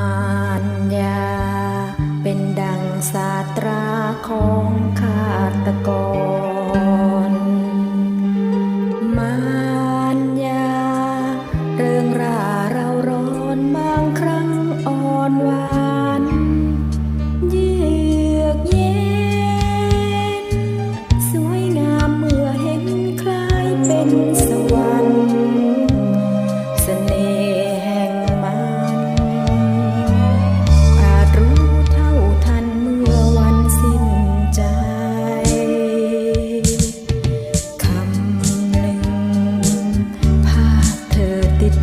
ารยา เป็นดังศาสตราของฆาตกร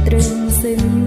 ตรึงซึ้ง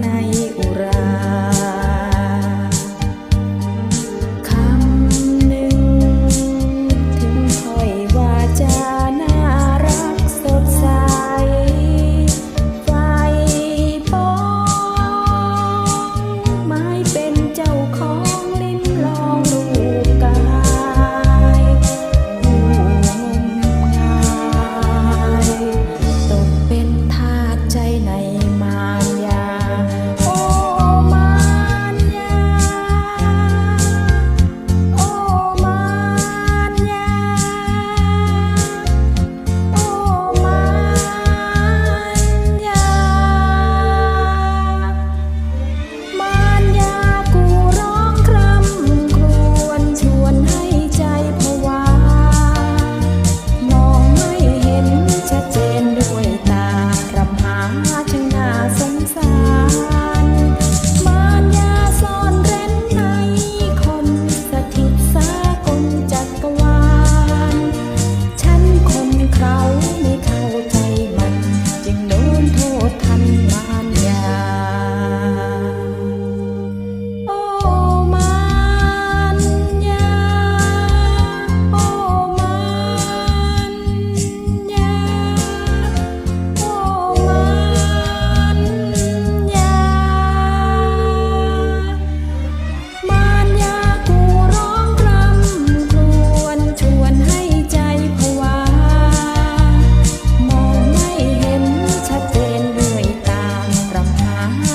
ใน Uh-huh.